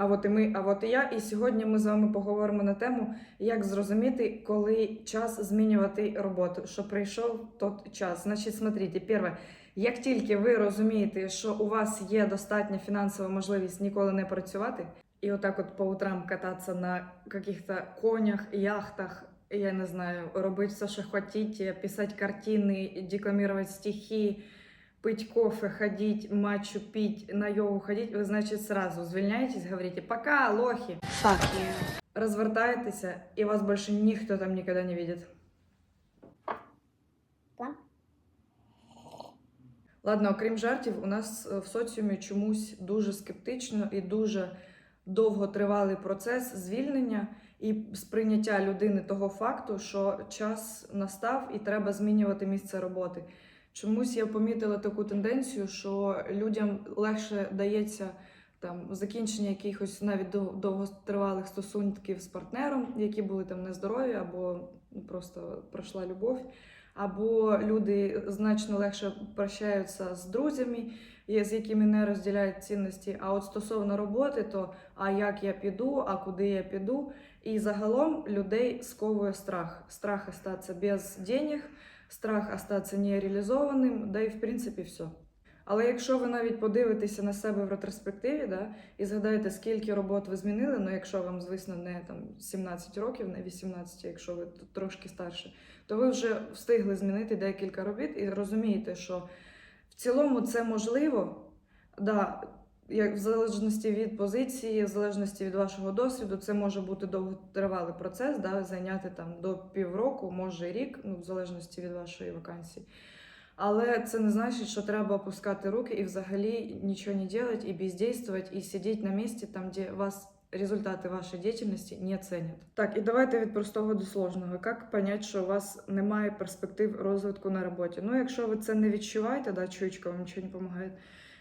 А от і ми, а от і я. І сьогодні ми з вами поговоримо на тему, як зрозуміти, коли час змінювати роботу, що прийшов тот час. Значить, смотрите, перше, як тільки ви розумієте, що у вас є достатня фінансова можливість ніколи не працювати, і отак от по утрам кататися на каких-то конях, яхтах, я не знаю, робити все, що хочете, писати картини, декламувати стихи, пить кофе, ходить, матчу пить, на йогу ходить, ви, значить, сразу звільняєтесь, говорите «пока, лохи», Fuck you. розвертаєтеся, і вас більше ніхто там ніколи не. План? Ладно, окрім жартів, у нас е, в соціумі чомусь дуже скептично і дуже довго тривалий процес звільнення і сприйняття людини того факту, що час настав і треба змінювати місце роботи. Чомусь я помітила таку тенденцію, що людям легше дається там закінчення якихось навіть дов- довготривалих стосунків з партнером, які були там нездорові, або просто пройшла любов або люди значно легше прощаються з друзями, з якими не розділяють цінності. А от стосовно роботи, то а як я піду, а куди я піду. І загалом людей сковує страх. Страх остатися без денег, страх остатися нереалізованим, да і в принципі все. Але якщо ви навіть подивитеся на себе в ретроспективі, да, і згадаєте, скільки робот ви змінили, ну якщо вам, звісно, не там 17 років, не 18, якщо ви трошки старше, то ви вже встигли змінити декілька робіт і розумієте, що в цілому це можливо, да, як в залежності від позиції, в залежності від вашого досвіду, це може бути довготривалий процес, да, зайняти там до півроку, може рік, ну, в залежності від вашої вакансії. Але це не значить, що треба опускати руки і взагалі нічого не робити, і бездействувати, і сидіти на місці там, де вас результати вашої діяльності не ценять. Так, і давайте від простого до сложного. Як понять, що у вас немає перспектив розвитку на роботі? Ну, якщо ви це не відчуваєте, да, чуючка вам нічого не допомагає,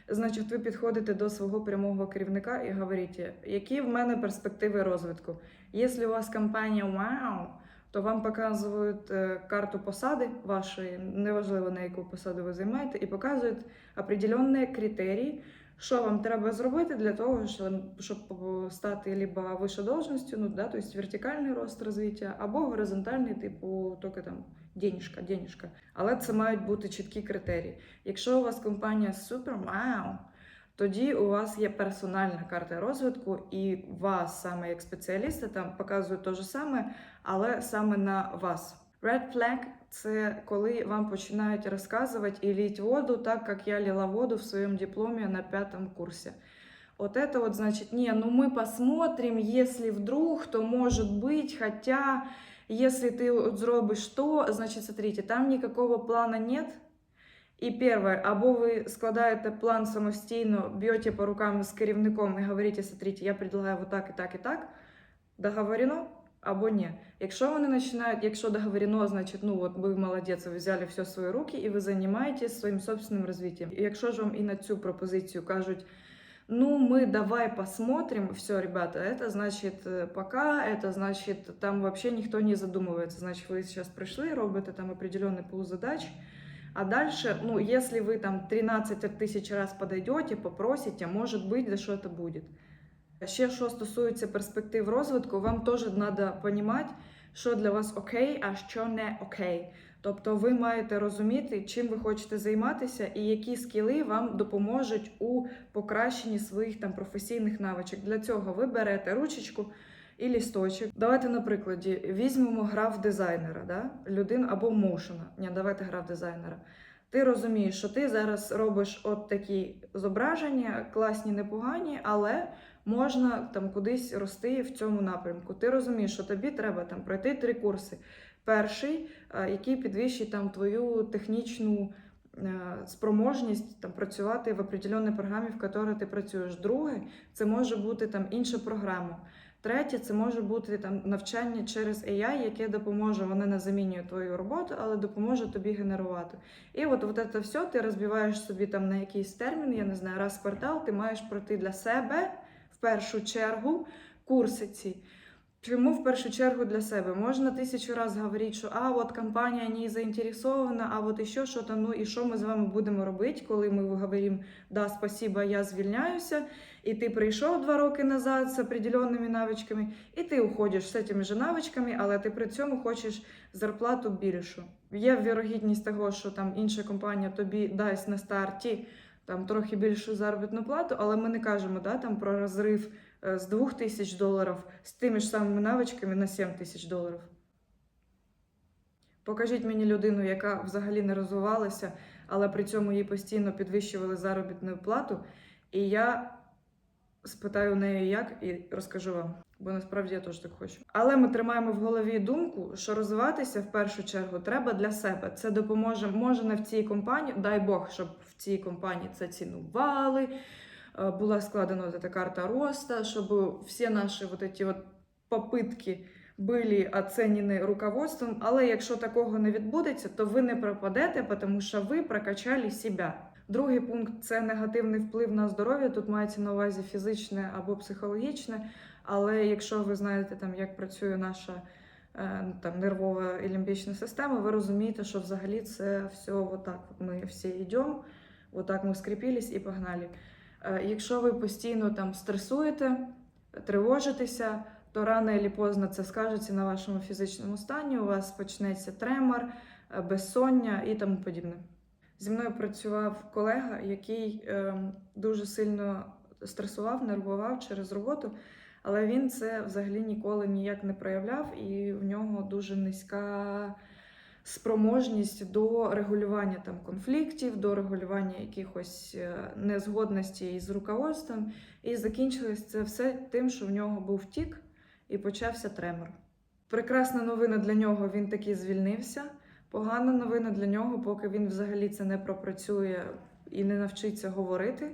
значить ви підходите до свого прямого керівника і говорите, які в мене перспективи розвитку. Якщо у вас компанія вау, то вам показують е, карту посади вашої, неважливо на яку посаду ви займаєте, і показують определенні критерії, що вам треба зробити для того, щоб, щоб стати либо вище должністю, ну да, тобто вертикальний рост розвиття, або горизонтальний, типу, тільки там денежка, денежка. Але це мають бути чіткі критерії. Якщо у вас компанія супер вау, тоді у вас є персональна карта розвитку, і вас саме як спеціаліста там показують те ж саме, але саме на вас. Red flag – це коли вам починають розказувати і лить воду, так як я лила воду в своєму дипломі на п'ятому курсі. Вот это вот значит, не, ну мы посмотрим, если вдруг, то может быть, хотя, если ты вот зробишь то, значит, смотрите, там никакого плана нет. І перше, або ви складаєте план самостійно, б'єте по рукам з керівником і говорите, смотрите, я предлагаю вот так і так і так, договорено, або ні. Якщо вони починають, якщо договорено, значить, ну от ви молодець, ви взяли все в свої руки і ви займаєтесь своїм собственним розвиттям. І якщо ж вам і на цю пропозицію кажуть, ну мы давай посмотрим, все, ребята, это значит э, пока, это значит там вообще никто не задумывается, значит вы сейчас пришли, робите там определенный пул задач, а дальше, ну, если вы там 13 тысяч раз подойдете, попросите, может быть, да что это будет. Ще що стосується перспектив розвитку, вам теж треба розуміти, що для вас окей, а що не окей. Тобто ви маєте розуміти, чим ви хочете займатися і які скіли вам допоможуть у покращенні своїх там професійних навичок. Для цього ви берете ручечку і лісточок. Давайте на прикладі візьмемо граф дизайнера, да? людину або моушена. Ні, давайте граф дизайнера. Ти розумієш, що ти зараз робиш от такі зображення, класні, непогані, але можна там кудись рости в цьому напрямку. Ти розумієш, що тобі треба там пройти три курси. Перший, е, який підвищить там твою технічну е, спроможність там працювати в определенній програмі, в якій ти працюєш. Другий це може бути там інша програма. Третє, це може бути там навчання через AI, яке допоможе, воно не замінює твою роботу, але допоможе тобі генерувати. І от, от це все ти розбиваєш собі там на якийсь термін, я не знаю, раз в квартал ти маєш пройти для себе першу чергу курси ці. Чому в першу чергу для себе? Можна тисячу разів говорити, що а от компанія не заінтересована, а от ще що то ну і що ми з вами будемо робити, коли ми говоримо да, спасибо, я звільняюся. и ты прийшов два роки назад з определенними навичками, і ти уходиш з цими ж навичками, але ти при цьому хочеш зарплату більшу. Є вірогідність того, що там інша компанія тобі дасть на старті там трохи більшу заробітну плату, але ми не кажемо да, там про розрив е, з 2 тисяч доларів з тими ж самими навичками на 7 тисяч доларів. Покажіть мені людину, яка взагалі не розвивалася, але при цьому їй постійно підвищували заробітну плату. І я спитаю у неї, як, і розкажу вам. Бо насправді я теж так хочу. Але ми тримаємо в голові думку, що розвиватися в першу чергу треба для себе. Це допоможе, може не в цій компанії, дай Бог, щоб в цій компанії це цінували, е, була складена эта карта роста, щоб всі наші вот эти от попитки були оцінені руководством. Але якщо такого не відбудеться, то ви не пропадете, тому що ви прокачали себе. Другий пункт це негативний вплив на здоров'я. Тут мається на увазі фізичне або психологічне. Але якщо ви знаєте, там, як працює наша е, там, нервова і лімбічна система, ви розумієте, що взагалі це все отак. Ми всі йдемо, отак ми скріпились і погнали. Е, Якщо ви постійно там стресуєте, тривожитеся, то рано чи пізно це скажеться на вашому фізичному стані, у вас почнеться тремор, е, безсоння і тому подібне. Зі мною працював колега, який е, дуже сильно стресував, нервував через роботу, але він це взагалі ніколи ніяк не проявляв, і в нього дуже низька спроможність до регулювання там конфліктів, до регулювання якихось е, незгодностей із руководством. І закінчилось це все тим, що в нього був тік і почався тремор. Прекрасна новина для нього він таки звільнився. Погана новина для нього, поки він взагалі це не пропрацює і не навчиться говорити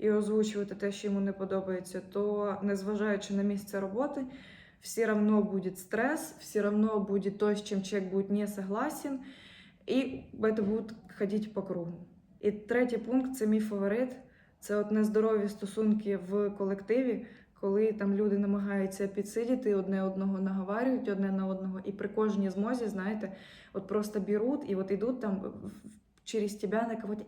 і озвучувати те, що йому не подобається, то незважаючи на місце роботи, все равно буде стрес, все равно буде то, з чим человек будет не согласен, і це буде ходити по кругу. І третій пункт це мій фаворит. Це от нездорові стосунки в колективі, коли там люди намагаються підсидіти одне одного, наговарюють одне на одного, і при кожній змозі, знаєте, от просто беруть і от йдуть там через тебе на кого-то.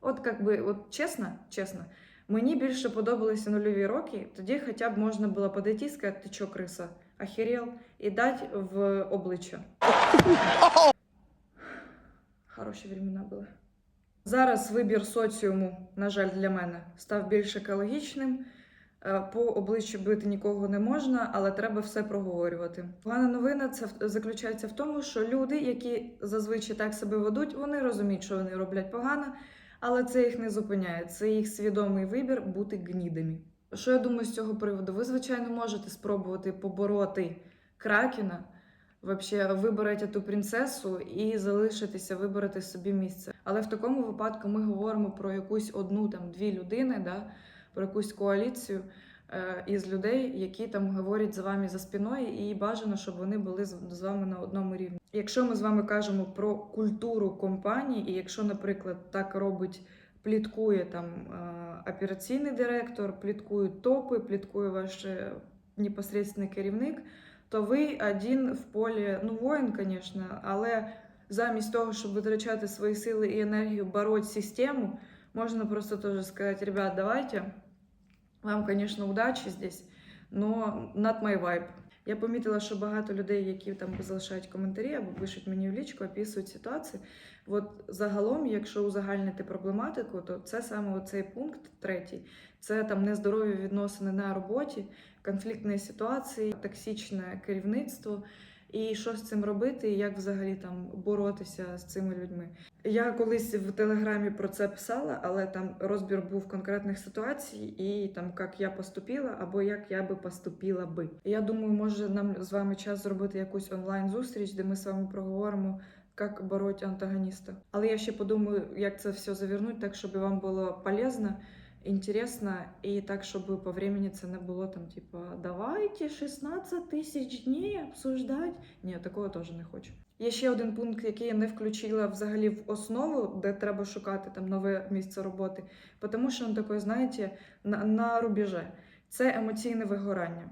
От как би, от чесно, чесно, мені більше подобалися нульові роки, тоді хоча б можна було подойти і сказати, ти чо, криса, охерел, і дати в обличчя. Хороші времена були. Зараз вибір соціуму, на жаль, для мене став більш екологічним. Е, По обличчю бити нікого не можна, але треба все проговорювати. Погана новина це заключається в тому, що люди, які зазвичай так себе ведуть, вони розуміють, що вони роблять погано, але це їх не зупиняє. Це їх свідомий вибір бути гнідами. Що я думаю з цього приводу? Ви, звичайно, можете спробувати побороти кракена, вообще виберете ту принцесу і залишитися, виберете собі місце. Але в такому випадку ми говоримо про якусь одну там дві людини, да, про якусь коаліцію е, із людей, які там говорять за вами за спиною, і бажано, щоб вони були з, з вами на одному рівні. Якщо ми з вами кажемо про культуру компанії, і якщо, наприклад, так робить. Пліткує там е, операційний директор, пліткують топи, пліткує ваш е, непосредственний керівник, то ви один в полі, ну воїн, звісно, але замість того, щоб витрачати свої сили і енергію бороть систему, можна просто теж сказати, ребят, давайте, вам, звісно, удачі здесь, но not my vibe. Я помітила, що багато людей, які там залишають коментарі або пишуть мені в лічку, описують ситуації. От загалом, якщо узагальнити проблематику, то це саме оцей пункт третій. Це там нездорові відносини на роботі, конфліктні ситуації, токсичне керівництво. І що з цим робити, і як взагалі там боротися з цими людьми. Я колись в телеграмі про це писала, але там розбір був конкретних ситуацій, і там як я поступила, або як я би поступила би. Я думаю, може нам з вами час зробити якусь онлайн зустріч, де ми з вами проговоримо. Як бороть антагоніста. Але я ще подумаю, як це все завернути, так, щоб вам було полезно, інтересно, і так, щоб по времени це не було там, типа, давайте 16 тисяч днів обсуждати. Ні, такого теж не хочу. Є ще один пункт, який я не включила взагалі в основу, де треба шукати там нове місце роботи, тому що він такий, знаєте, на, на рубежі. Це емоційне вигорання.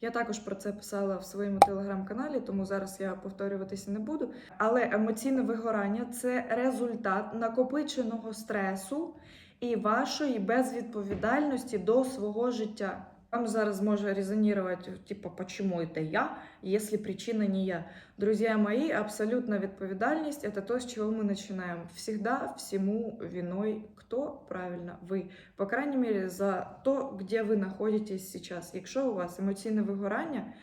Я також про це писала в своєму телеграм-каналі, тому зараз я повторюватися не буду. Але емоційне вигорання це результат накопиченого стресу і вашої безвідповідальності до свого життя. Вам зараз може резонувати, типа, почему это я, если причина не я. Друзья мои, абсолютно відповідальність – это то, с чего мы начинаем. Всегда всему виной кто? Правильно, вы. По крайней мере, за то, где ви находитесь сейчас. Якщо у вас емоційне вигорання,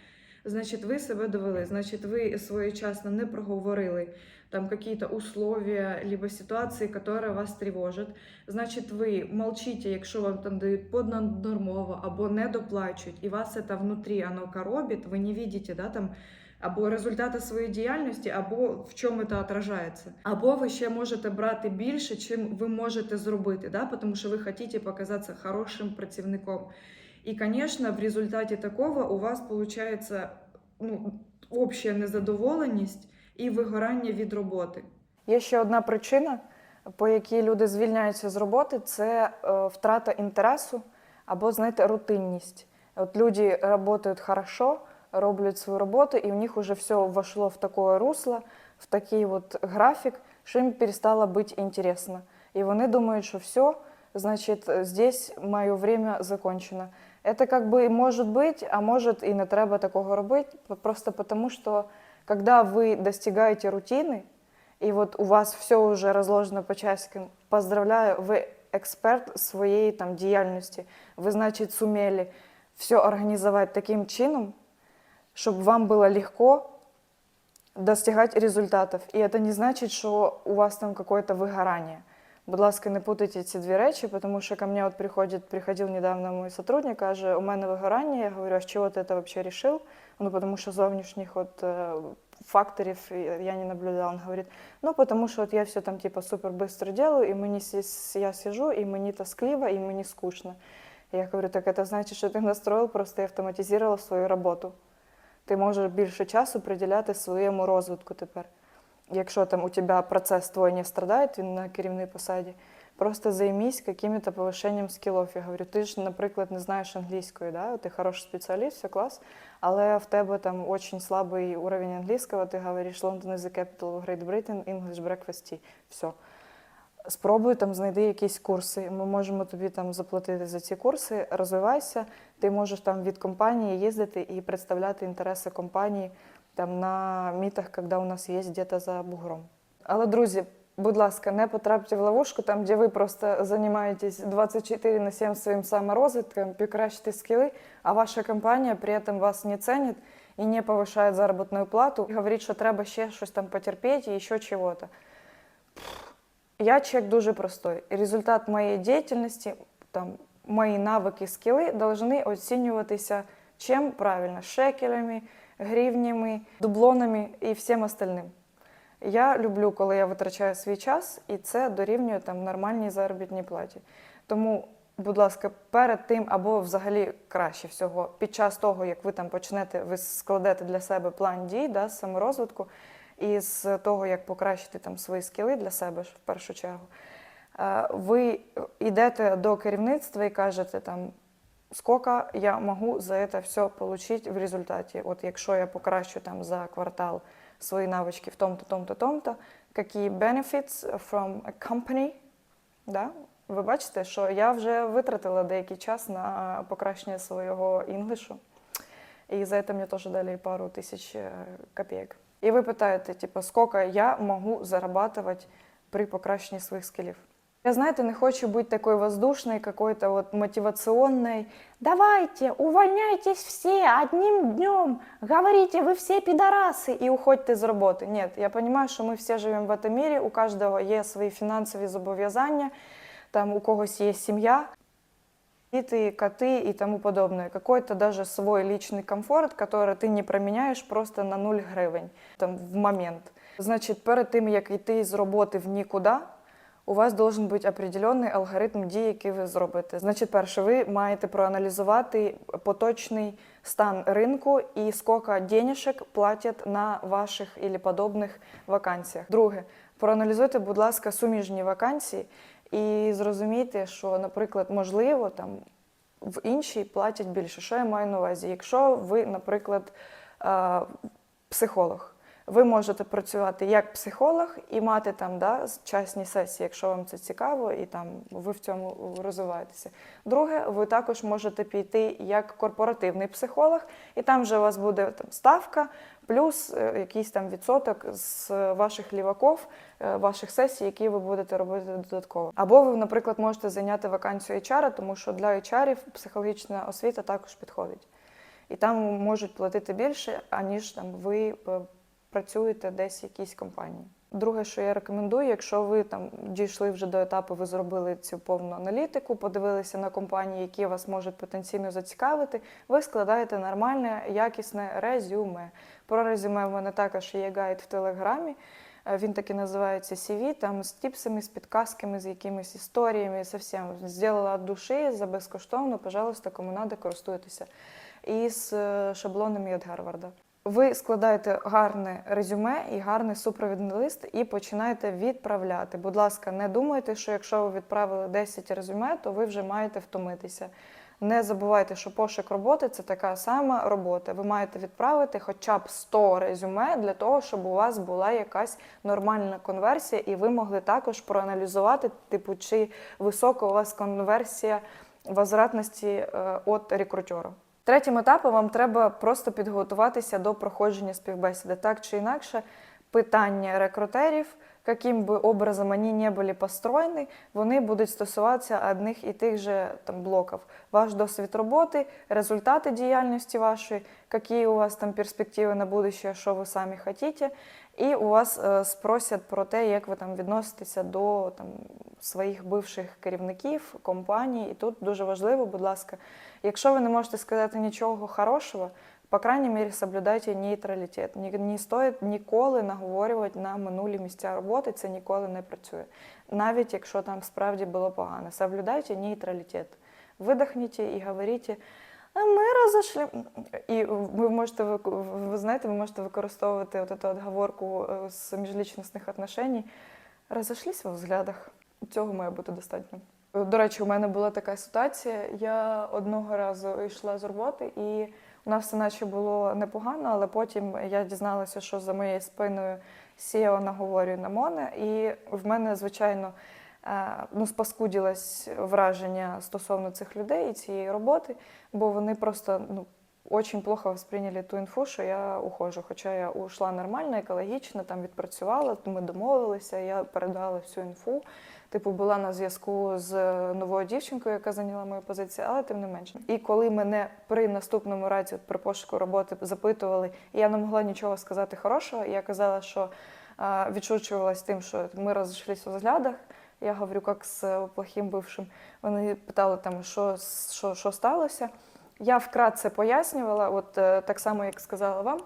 значить ви себе довели, значить ви своєчасно не проговорили там какие-то условия, либо ситуации, которые вас тревожат. Значить, ви молчите, якщо вам там дають поднормово або не доплачують, і вас це внутрі оно коробить, ви не видите, да, там, або результати своєї діяльності, або в чому це отражається. Або ви ще можете брати більше, чим ви можете зробити, да, тому що ви хочете показатися хорошим працівником. І, звісно, в результаті такого у вас виходить ну, обща незадоволеність і вигорання від роботи. Є ще одна причина, по якій люди звільняються з роботи, це е, втрата інтересу або, знаєте, рутинність. От люди працюють хорошо, роблять свою роботу, і у них вже все вошло в таке русло, в такий от графік, що їм перестало бути інтересно. І вони думають, що все, значить, здесь моє время закончено. Это как бы может быть, а может и не треба такого робити, просто потому что когда вы достигаете рутины, и вот у вас все уже разложено по часикам, поздравляю, ви експерт своєї там діяльності. Ви, значить, сумели все організувати таким чином, щоб вам було легко достигать результатов. І це не значить, що у вас там какое-то вигорання. Будь ласка, не путайте ці дві речі, тому що ко мне от приходить, приходив недавно мой сотрудник, каже, у мене вигорання, я говорю, а з чого ти це взагалі рішив? Ну, тому що зовнішніх от, е, факторів я не наблюдала. Он говорит, ну, потому что вот я все там типа супер быстро делаю, и мне, я сижу, и мне тоскливо, и мне скучно. Я говорю, так это значить, що ти настроїв просто і автоматизував свою роботу. Ти можеш більше часу приділяти своєму розвитку тепер. Якщо там у тебе процес твій не страдає, він на керівній посаді, просто займись каким-то повищенням скілів. Я говорю, ти ж, наприклад, не знаєш англійської, да? ти хороший спеціаліст, все клас, але в тебе там дуже слабий уровень англійського, ти говориш London is the capital of Great Britain, English breakfast tea. Все. Спробуй там знайди якісь курси. Ми можемо тобі там заплатити за ці курси, розвивайся. Ти можеш там від компанії їздити і представляти інтереси компанії там на мітах, коли у нас є десь за бугром. Але, друзі, будь ласка, не потрапте в ловушку, там, де ви просто займаєтесь 24 на 7 своїм саморозвитком, покращите скіли, а ваша компанія при этом вас не ценить і не повишає заробітну плату, і говорить, що треба ще щось там потерпіти і ще чого-то. Я человек дуже простой. Результат моєї діяльності, там, мої навики, скіли должны оцінюватися чим правильно? Шекелями, гривнями, дублонами і всім остальним. Я люблю, коли я витрачаю свій час, і це дорівнює там нормальній заробітній платі. Тому, будь ласка, перед тим або взагалі краще всього, під час того, як ви там почнете, ви складете для себе план дій, да, саморозвитку, і з того, як покращити там свої скіли для себе в першу чергу, е, ви йдете до керівництва і кажете там. Сколько я можу за это все получить в результаті? От якщо я покращу там за квартал свої навички в тому-то, тому-то, тому-то, які benefits from a company, да? ви бачите, що я вже витратила деякий час на покращення свого інглішу. І за це мені теж дали пару тисяч е, копійок. І ви питаєте, типу, скільки я можу зарабатывать при покращенні своїх скілів? Я, знаете, не хочу быть такой воздушной, какой-то вот мотивационной. Давайте, увольняйтесь все одним днем, говорите, вы все пидорасы и уходите з роботи. Нет, я понимаю, що ми всі живемо в этом мире, у кожного є свої фінансові зобов'язання, там у когось є сім'я, діти, коти і тому подобное. Какой-то даже свой личный комфорт, который ти не проміняєш просто на 0 гривень там, в момент. Значить, перед тим, як йти з роботи в нікуди, у вас должен бути определенний алгоритм дій, який ви зробите. Значить, перше, ви маєте проаналізувати поточний стан ринку і скільки денежок платять на ваших і подобних вакансіях. Друге, проаналізуйте, будь ласка, суміжні вакансії і зрозумійте, що, наприклад, можливо, там в іншій платять більше. Що я маю на увазі? Якщо ви, наприклад, психолог. Ви можете працювати як психолог і мати там да, частні сесії, якщо вам це цікаво, і там ви в цьому розвиваєтеся. Друге, ви також можете піти як корпоративний психолог, і там вже у вас буде там ставка, плюс е, якийсь там відсоток з ваших ліваков, е, ваших сесій, які ви будете робити додатково. Або ви, наприклад, можете зайняти вакансію HR, тому що для HR психологічна освіта також підходить. І там можуть платити більше, аніж там ви е, працюєте десь в якійсь компанії. Друге, що я рекомендую, якщо ви там дійшли вже до етапу, ви зробили цю повну аналітику, подивилися на компанії, які вас можуть потенційно зацікавити, ви складаєте нормальне, якісне резюме. Про резюме в мене також є гайд в телеграмі. Е, Він таки називається CV, там з тіпсами, з підказками, з якимись історіями, совсем. Зробила від душі за безкоштовно, пожалуйста, кому надо, користуйтеся. І з е, шаблонами від Гарварда. Ви складаєте гарне резюме і гарний супровідний лист і починаєте відправляти. Будь ласка, не думайте, що якщо ви відправили 10 резюме, то ви вже маєте втомитися. Не забувайте, що пошук роботи це така сама робота. Ви маєте відправити хоча б 100 резюме для того, щоб у вас була якась нормальна конверсія, і ви могли також проаналізувати, типу, чи висока у вас конверсія возвратності від рекрутера. Третім етапом вам треба просто підготуватися до проходження співбесіди. Так чи інакше, питання рекрутерів, яким би образом вони не були построєні, вони будуть стосуватися одних і тих же там блоків. Ваш досвід роботи, результати діяльності вашої, які у вас там перспективи на будущее, що ви самі хочете, і у вас е, спросять про те, як ви там відноситеся до там, своїх бивших керівників, компаній. І тут дуже важливо, будь ласка, якщо ви не можете сказати нічого хорошого, по крайній мірі, соблюдайте нейтралітет. Ні, не стоїть ніколи наговорювати на минулі місця роботи, це ніколи не працює. Навіть якщо там справді було погано. Соблюдайте нейтралітет. Видохніть і говоріть, ми розійшли. І ви можете ви знаєте, ви можете використовувати от эту отговорку е, з міжлічностних отношень. Розійшлися во взглядах. Цього має бути достатньо. До речі, у мене була така ситуація. Я одного разу йшла з роботи, і у нас все наче було непогано, але потім я дізналася, що за моєю спиною SEO наговорює на мене, і в мене, звичайно, ну, спаскудилось враження стосовно цих людей і цієї роботи, бо вони просто ну, очень плохо восприняли ту інфу, що я ухожу. Хоча я ушла нормально, екологічно, там відпрацювала, ми домовилися, я передала всю інфу. Типу, була на зв'язку з новою дівчинкою, яка зайняла мою позицію, але тим не менше. І коли мене при наступному разі при пошуку роботи запитували, я не могла нічого сказати хорошого, я казала, що а, відшучувалась тим, що ми розійшлися у взглядах. Я говорю, як з плохим бившим. Вони питали, там, що, що, що сталося. Я вкратце пояснювала, от е, так само, як сказала вам,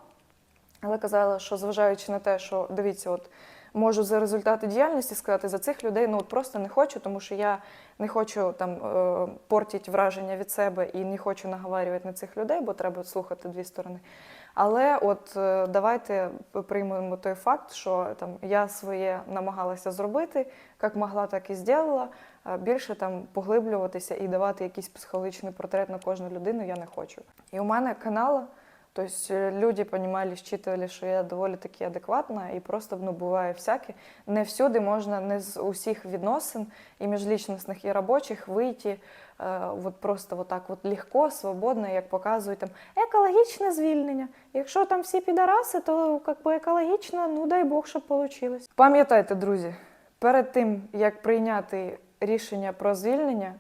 але казала, що зважаючи на те, що дивіться, от можу за результати діяльності сказати за цих людей, ну от просто не хочу, тому що я не хочу там е, портити враження від себе і не хочу наговарювати на цих людей, бо треба слухати дві сторони. Але от е, давайте приймемо той факт, що там я своє намагалася зробити, як могла, так і зробила. Більше там поглиблюватися і давати якийсь психологічний портрет на кожну людину я не хочу. І у мене канал, тобто люди розуміли, считывали, що я доволі таки адекватна, і просто ну, буває всяке. Не всюди можна, не з усіх відносин, і міжлічностних, і робочих вийти е, от просто от так от легко, свободно, як показують там екологічне звільнення. Якщо там всі підараси, то як би екологічно, ну дай Бог, щоб вийшло. Пам'ятайте, друзі, перед тим як прийняти рішення про звільнення,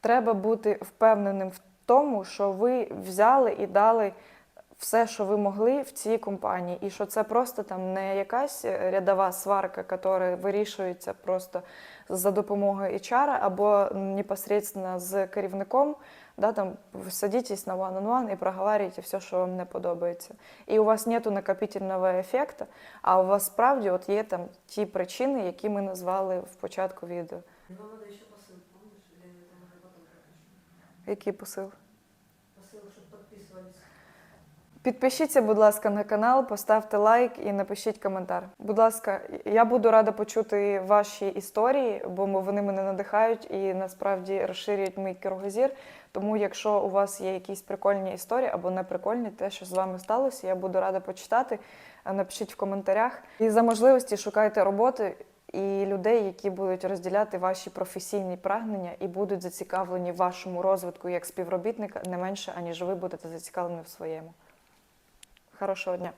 треба бути впевненим в тому, що ви взяли і дали все, що ви могли в цій компанії, і що це просто там не якась рядова сварка, яка вирішується просто за допомогою HR або непосредственно з керівником. Да, там ви садитесь на one-on-one і проговорюєте все, що вам не подобається. І у вас нету накопительного ефекту, а у вас справді от є там ті причини, які ми назвали в початку відео. Но надо еще посыл, помнишь? Или это уже потом пропишем? Який посил? Посыл, чтобы подписывались. Підпишіться, будь ласка, на канал, поставте лайк і напишіть коментар. Будь ласка, я буду рада почути ваші історії, бо вони мене надихають і насправді розширюють мій кругозір. Тому, якщо у вас є якісь прикольні історії або неприкольні, те, що з вами сталося, я буду рада почитати. Напишіть в коментарях. І за можливості шукайте роботи і людей, які будуть розділяти ваші професійні прагнення і будуть зацікавлені вашому розвитку як співробітника не менше, аніж ви будете зацікавлені в своєму. Хорошого дня!